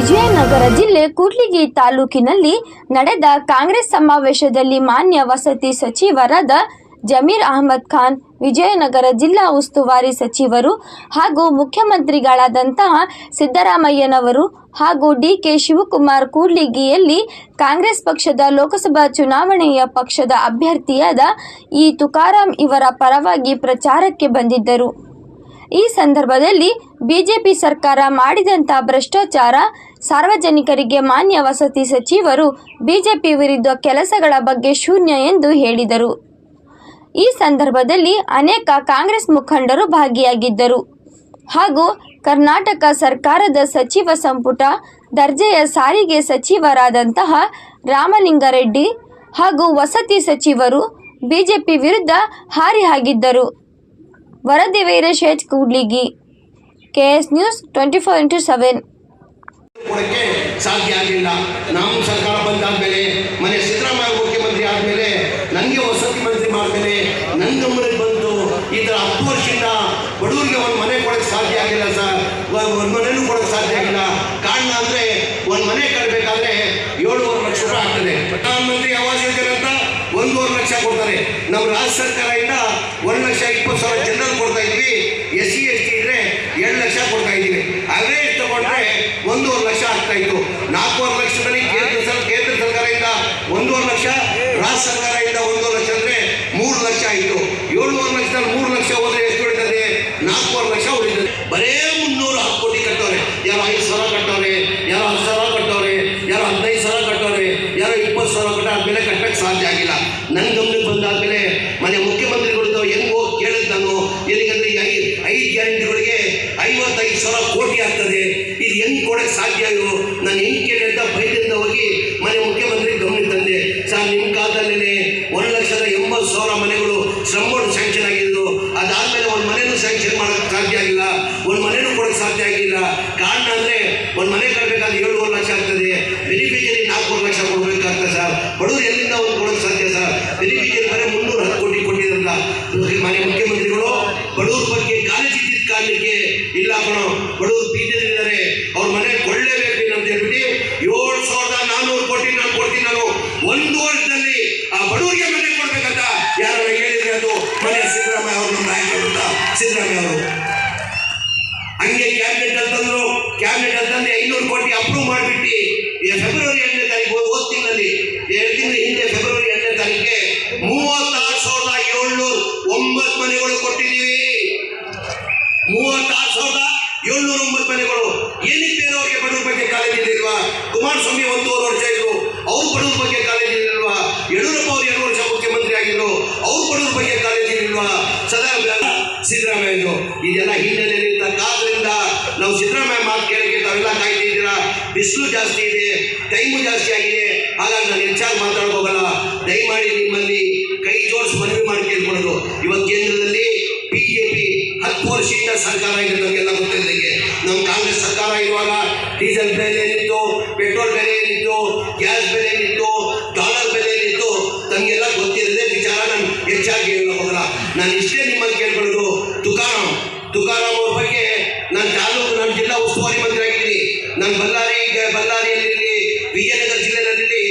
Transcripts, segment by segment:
ವಿಜಯನಗರ ಜಿಲ್ಲೆ ಕೂಡ್ಲಿಗಿ ತಾಲೂಕಿನಲ್ಲಿ ನಡೆದ ಕಾಂಗ್ರೆಸ್ ಸಮಾವೇಶದಲ್ಲಿ ಮಾನ್ಯ ವಸತಿ ಸಚಿವರಾದ ಜಮೀರ್ ಅಹಮದ್ ಖಾನ್, ವಿಜಯನಗರ ಜಿಲ್ಲಾ ಉಸ್ತುವಾರಿ ಸಚಿವರು ಹಾಗೂ ಮುಖ್ಯಮಂತ್ರಿಗಳಾದಂತಹ ಸಿದ್ದರಾಮಯ್ಯನವರು ಹಾಗೂ ಡಿಕೆ ಶಿವಕುಮಾರ್ ಕೂಡ್ಲಿಗಿಯಲ್ಲಿ ಕಾಂಗ್ರೆಸ್ ಪಕ್ಷದ ಲೋಕಸಭಾ ಚುನಾವಣೆಯ ಪಕ್ಷದ ಅಭ್ಯರ್ಥಿಯಾದ ಈ ತುಕಾರಾಂ ಇವರ ಪರವಾಗಿ ಪ್ರಚಾರಕ್ಕೆ ಬಂದಿದ್ದರು. ಈ ಸಂದರ್ಭದಲ್ಲಿ ಬಿಜೆಪಿ ಸರ್ಕಾರ ಮಾಡಿದಂಥ ಭ್ರಷ್ಟಾಚಾರ ಸಾರ್ವಜನಿಕರಿಗೆ ಮಾನ್ಯ ವಸತಿ ಸಚಿವರು ಬಿಜೆಪಿ ವಿರುದ್ಧ ಕೆಲಸಗಳ ಬಗ್ಗೆ ಶೂನ್ಯ ಎಂದು ಹೇಳಿದರು. ಈ ಸಂದರ್ಭದಲ್ಲಿ ಅನೇಕ ಕಾಂಗ್ರೆಸ್ ಮುಖಂಡರು ಭಾಗಿಯಾಗಿದ್ದರು. ಹಾಗೂ ಕರ್ನಾಟಕ ಸರ್ಕಾರದ ಸಚಿವ ಸಂಪುಟ, ದರ್ಜೆಯ ಸಾರಿಗೆ ಸಚಿವರಾದಂತಹ ರಾಮಲಿಂಗಾರೆಡ್ಡಿ ಹಾಗೂ ವಸತಿ ಸಚಿವರು ಬಿಜೆಪಿ ವಿರುದ್ಧ ಹಾರಿಹಾಗಿದ್ದರು ವರದಿ Veeresh H Kudligi, KS news twenty four into seven. ಕೊಡಕ್ಕೆ ಸಾಧ್ಯ ಆಗಲಿಲ್ಲ. ನಾವು ಸರ್ಕಾರ ಬಂದಾದ್ಮೇಲೆ, ಮನೆ ಸಿದ್ದರಾಮಯ್ಯ ಮುಖ್ಯಮಂತ್ರಿ ಆದಮೇಲೆ ನನಗೆ ವಸತಿ ಮಂತ್ರಿ ಮಾಡಿದ್ಮೇಲೆ ನನ್ನ ಗಮನಕ್ಕೆ ಬಂತು. ಈ ಥರ ಹತ್ತು ವರ್ಷದಿಂದ ಬಡವರಿಗೆ ಒಂದು ಮನೆ ಕೊಡಕ್ಕೆ ಸಾಧ್ಯ ಆಗಿಲ್ಲ ಸರ್. ಒಂದು ಮನೆಯೂ ಕೊಡಕ್ಕೆ ಸಾಧ್ಯ ಆಗಿಲ್ಲ. ಕಾರಣ ಅಂದರೆ, ಒಂದು ಮನೆ ಕಟ್ಟಬೇಕಾದ್ರೆ ಏಳುವರೆ ಲಕ್ಷ ರೂಪಾಯಿ ಆಗ್ತದೆ. ಪ್ರಧಾನಮಂತ್ರಿ ಆವಾಸ್ ಯೋಜನೆ ಅಂತ ಒಂದೂವರೆ ಲಕ್ಷ ಕೊಡ್ತಾರೆ. ನಮ್ಮ ರಾಜ್ಯ ಸರ್ಕಾರದಿಂದ ಒಂದು ಲಕ್ಷ ಇಪ್ಪತ್ತು ಸಾವಿರ ಜನರಲ್ ಕೊಡ್ತಾ ಇದ್ವಿ. ಎಸ್ ಸಿ, ಎಸ್ ಟಿ ಇದ್ರೆ ಎರಡು ಲಕ್ಷ ಕೊಡ್ತಾ ಇದ್ದೀವಿ. ಅವರೇಜ್ ತಗೊಂಡ್ರೆ ಒಂದೂವರೆ ಲಕ್ಷ ಆಗ್ತಾ ಇತ್ತು. ನಾಲ್ಕೂವರೆ ಲಕ್ಷದಲ್ಲಿ ಕೇಂದ್ರ ಸರ್, ಕೇಂದ್ರ ಸರ್ಕಾರದಿಂದ ಒಂದೂವರೆ ಲಕ್ಷ, ರಾಜ್ಯ ಸರ್ಕಾರದಿಂದ ಒಂದೂವರೆ ಲಕ್ಷ ಅಂದ್ರೆ ಮೂರು ಲಕ್ಷ ಆಯಿತು. ಏಳುವರೆ ಲಕ್ಷದಲ್ಲಿ ಮೂರು ಲಕ್ಷ ಹೋದ್ರೆ ಎಷ್ಟು ಉಳಿತದೆ? ನಾಲ್ಕೂವರೆ ಲಕ್ಷ ಉಳಿತದೆ. ಬರೇ ಮುನ್ನೂರು ಹತ್ತು ಕೋಟಿ ಕಟ್ಟವ್ರೆ. ಯಾರು ಐದು ಸಾವಿರ ಕಟ್ಟವ್ರೆ, ಯಾರು ಹತ್ತು ಸಾವಿರ ಕಟ್ಟವ್ರೆ ಯಾರೋ ಹದಿನೈದು ಸಾವಿರ ಕಟ್ಟವ್ರೆ ಯಾರೋ ಇಪ್ಪತ್ತು ಸಾವಿರ ಕಟ್ಟ ಆದ್ಮೇಲೆ ಕಟ್ಟಕ್ಕೆ ಸಾಧ್ಯ ಆಗಿಲ್ಲ ನನ್ನ ಗಮನಕ್ಕೆ ಬಂದಾದ್ಮೇಲೆ ಮನೆ ಮುಖ್ಯಮಂತ್ರಿಗಳು ಹೆಂಗ್ ಹೋಗಿ ಕೇಳಿದ್ ನಾನು ಏನಕ್ಕಂದ್ರೆ ಈ ಐದು ಗ್ಯಾರಂಟಿಗಳಿಗೆ ಐವತ್ತೈದು ಸಾವಿರ ಕೋಟಿ ಆಗ್ತದೆ. ಇದು ಹೆಂಗ್ ಕೊಡಕ್ಕೆ ಸಾಧ್ಯ ಇವರು ನಾನು ಹೆಂಗ್ ಕೇಳಿ ಅಂತ ಬೈದಿಂದ ಹೋಗಿ ಮನೆ ಮುಖ್ಯಮಂತ್ರಿ ಗಮನಕ್ಕೆ ತಂದೆ. ಸರ್, ನಿಮ್ಮ ಕಾಲದಲ್ಲೇ ಒಂದು ಲಕ್ಷದ ಎಂಬತ್ತು ಸಾವಿರ ಮನೆಗಳು ಸಂಬಳ ಸ್ಯಾಂಕ್ಷನ್ ಆಗಿದ್ದು, ಅದಾದ್ಮೇಲೆ ಒಂದು ಮನೇನು ಸ್ಯಾಂಕ್ಷನ್ ಮಾಡೋಕ್ಕೆ ಸಾಧ್ಯ ಆಗಿಲ್ಲ. ಒಂದು ಮನೇನು ಕೊಡಕ್ಕೆ ಸಾಧ್ಯ ಆಗಿಲ್ಲ. ಕಾರಣ ಅಂದ್ರೆ ಒಂದು ಮನೆ ಕಟ್ಟಬೇಕಾದ್ರೆ ಏಳುವರೆ ಲಕ್ಷ ಆಗ್ತದೆ ಬೆನಿಫಿಷರಿ ನಾಲ್ಕೂವರೆ ಲಕ್ಷ ಕೊಡ್ಬೇಕಾಗ್ತದೆ ಸರ್ ಬಡವರು ಎಲ್ಲಿಂದ ಒಂದು ಕೊಡಕ್ಕೆ ಸಾಧ್ಯ ಸರ್ ಬೆನಿಫಿಷರಿ ಬರೀ ಮುನ್ನೂರ ಹತ್ತು ಕೋಟಿ ಕೊಟ್ಟಿದ್ರಲ್ಲ ಮನೆ ಮುಖ್ಯಮಂತ್ರಿಗಳು ಬಡವ್ರ ಬಗ್ಗೆ ಕಾರಣಕ್ಕೆ ಇಲ್ಲ ಕಣೋ, ಬಡವರು ಬೀದಿಲಿದ್ದಾರೆ ಅವ್ರ ಮನೆ ಕೊಳ್ಳೇಬೇಕು ಅಂತ ಹೇಳ್ಬಿಟ್ಟು ಏಳು ಸಾವಿರದ ನಾನ್ನೂರು ಕೋಟಿ ನಾನು ಕೊಡ್ತೀನಿ ನಾನು. ಒಂದು ವರ್ಷದಲ್ಲಿ ಆ ಬಡವರಿಗೆ ಮನೆ ಕೊಡ್ಬೇಕಂತ ಯಾರು ಹೇಳಿದ್ರೆ ಅದು? ಮನೆ ಸಿದ್ದರಾಮಯ್ಯ ಅವರು ನಮ್ಮ ನಾಯಕರು ಅಂತ. ಸಿದ್ದರಾಮಯ್ಯ ಅವರು. ಹಂಗೆ ಕ್ಯಾಬಿನೆಟ್ ಅಂತಂದ್ರು ತಂದ್ರು. ಕ್ಯಾಬಿನೆಟ್ ತಂದು ಐನೂರು ಕೋಟಿ ಅಪ್ರೂವ್ ಮಾಡಿಬಿಟ್ಟು ಫೆಬ್ರವರಿ ಎಂಟನೇ ತಾರೀಕು, ಹೋದ ತಿಂಗಳಲ್ಲಿ, ಎರಡು ತಿಂಗಳ ಹಿಂದೆ ಫೆಬ್ರವರಿ ಎಂಟನೇ ತಾರೀಕಿಗೆ ಮೂವತ್ತಾರು ಕುಮಾರಸ್ವಾಮಿ ಒಂದೂವರೆ ವರ್ಷ ಇದ್ರು ಅವ್ರ ಬಡವ್ರ ಬಗ್ಗೆ ಕಾಳಜಿ ಇರಲಿಲ್ವಾ ಯಡಿಯೂರಪ್ಪ ಅವರು ಎರಡು ವರ್ಷ ಮುಖ್ಯಮಂತ್ರಿ ಆಗಿದ್ರು. ಅವ್ರ ಬಡವ್ರ ಬಗ್ಗೆ ಕಾಳಜಿ ಇಲ್ವಾ ಸದಾ ಸಿದ್ದರಾಮಯ್ಯದು ಇದೆಲ್ಲ ಹಿನ್ನೆಲೆಯಲ್ಲಿ ಕಾಲದಿಂದ ನಾವು ಸಿದ್ದರಾಮಯ್ಯ ಮಾತು ಕೇಳಕ್ಕೆ ತಾವೆಲ್ಲ ಕಾಯ್ತಿದ್ದೀರಾ ಬಿಸಿಲು ಜಾಸ್ತಿ ಇದೆ ಟೈಮು ಜಾಸ್ತಿ ಆಗಿದೆ. ಹಾಗಾಗಿ ನಾನು ಹೆಚ್ಚಾಗಿ ಮಾತಾಡಕ್ ಹೋಗಲ್ಲ ದಯಮಾಡಿ ನಿಮ್ಮಲ್ಲಿ ಕೈ ಜೋಡಿಸಿ ಮನವಿ ಮಾಡಿ ಕೇಳ್ಕೊಳ್ಳೋದು. ಇವತ್ತು ಕೇಂದ್ರದಲ್ಲಿ ಬಿಜೆಪಿ ಹತ್ತು ವರ್ಷದಿಂದ ಸರ್ಕಾರ ಇದೆ ನಮಗೆಲ್ಲ ಗೊತ್ತಿದ್ದಕ್ಕೆ ನಮ್ಮ ಕಾಂಗ್ರೆಸ್ ಸರ್ಕಾರ ಇರುವಾಗ ಡೀಸೆಲ್ ಬೆಲೆ ಪೆಟ್ರೋಲ್ ಬೆಲೆ ಏನಿತ್ತು, ಗ್ಯಾಸ್ ಬೆಲೆ ಏನಿತ್ತು, ಡಾಲರ್ ಬೆಲೆ ಏನಿತ್ತು ತಮಗೆಲ್ಲ ಗೊತ್ತಿರದೆ ವಿಚಾರ ನಾನು ಹೆಚ್ಚಾಗಿ ಹೇಳಕ್ ಹೋಗಲ್ಲ ನಾನು ಇಷ್ಟೇ ನಿಮ್ಮಲ್ಲಿ ಕೇಳ್ಕೊಳ್ಳೋದು, ತುಕಾರಾಮ್. ತುಕಾರಾಮ್ ಅವ್ರ ಬಗ್ಗೆ ನಾನು ತಾಲೂಕು ನಾನು ಜಿಲ್ಲಾ ಉಸ್ತುವಾರಿ ಮಂತ್ರಿ ಆಗಿದ್ದೀನಿ ನಾನು ಬಳ್ಳಾರಿ ಬಳ್ಳಾರಿಯಲ್ಲಿ ವಿಜಯನಗರ ಜಿಲ್ಲೆಯಲ್ಲಿ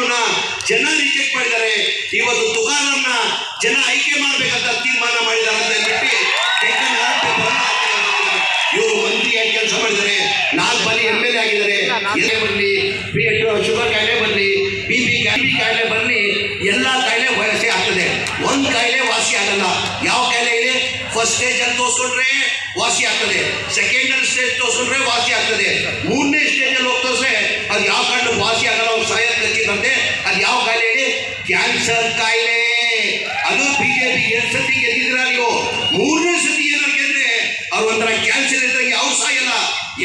ಶ್ರೀ ಶ್ರೀರಾಮ್ನ ಜನ ರಿಜೆಕ್ಟ್ ಮಾಡಿದ್ದಾರೆ. ಇವತ್ತು ತುಕಾರಾಮ್ನ ಜನ ಆಯ್ಕೆ ಮಾಡ್ಬೇಕಂತ ತೀರ್ಮಾನ ಮಾಡಿದ್ದಾರೆ ಅಂತ ಹೇಳ್ಬಿಟ್ಟು ಇವರು ಮಂತ್ರಿಯಾಗಿ ಕೆಲಸ ಮಾಡಿದ್ದಾರೆ. ನಾಲ್ಕು ಬಾರಿ ಎಂ ಎಲ್ ಎ ಆಗಿದ್ದಾರೆ ಬರಲಿ ಬಿ ಶುಗರ್ ಕಾಯಿಲೆ ಬರಲಿ ಬಿ ಪಿ ಕಾಯಿಲೆ ಕಾಯಿಲೆ ಬರಲಿ ಎಲ್ಲ ಕಾಯಿಲೆ ವಯಸ್ಸೇ ಆಗ್ತದೆ. ಒಂದು ಕಾಯಿಲೆ ವಾಸಿ ಆಗಲ್ಲ. ಯಾವ ಕಾಯಿಲೆ ಇದೆ? ಫಸ್ಟ್ ಸ್ಟೇಜ್ ಅಲ್ಲಿ ತೋರಿಸ್ಕೊಂಡ್ರೆ ವಾಸಿ ಆಗ್ತದೆ. ಸೆಕೆಂಡ್ ಸ್ಟೇಜ್ ತೋರಿಸ್ಕೊಂಡ್ರೆ ವಾಸಿ ಆಗ್ತದೆ. ಮೂರನೇ ಸ್ಟೇಜ್ ಅಲ್ಲಿ ಹೋಗಿ ತೋರಿಸ್ರೆ ಅದು ಯಾವ ಕಾರಣ ವಾಸಿ ಆಗಲ್ಲ, ಅವ್ರು ಸಾಯತ್ ಖಚಿತಂತೆ ಅದು ಯಾವ ಕಾಯಿಲೆ ಹೇಳಿ ಕ್ಯಾನ್ಸರ್ ಕಾಯಿಲೆ. ಅದು ಬಿಜೆಪಿ ಎರಡು ಸತಿ ಗೆದ್ದಿದ್ರ ಮೂರನೇ ಸತಿ ಏನಾರು ಗೆದ್ರೆ ಅವ್ರು ಒಂಥರ ಕ್ಯಾನ್ಸರ್ ಇದ್ರೆ ಯಾವ ಸಾಯಲ್ಲ.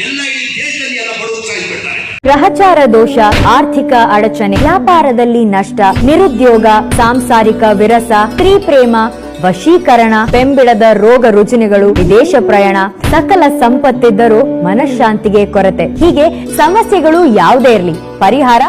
ಎಲ್ಲ ಈ ದೇಶದಲ್ಲಿ ಎಲ್ಲ ಬಡವರು ಸಾಯಿಸ್ಬಿಡ್ತಾರೆ ಗ್ರಹಚಾರ ದೋಷ, ಆರ್ಥಿಕ ಅಡಚಣೆ, ವ್ಯಾಪಾರದಲ್ಲಿ ನಷ್ಟ, ನಿರುದ್ಯೋಗ, ಸಾಂಸಾರಿಕ ವಿರಸ, ಸ್ತ್ರೀ ಪ್ರೇಮ, ವಶೀಕರಣ, ಬೆಂಬಿಡದ ರೋಗ ರುಜಿನಗಳು, ವಿದೇಶ ಪ್ರಯಾಣ, ಸಕಲ ಸಂಪತ್ತಿದ್ದರೂ ಮನಃಶಾಂತಿಗೆ ಕೊರತೆ. ಹೀಗೆ ಸಮಸ್ಯೆಗಳು ಯಾವುದೇ ಇರಲಿ. ಪರಿಹಾರ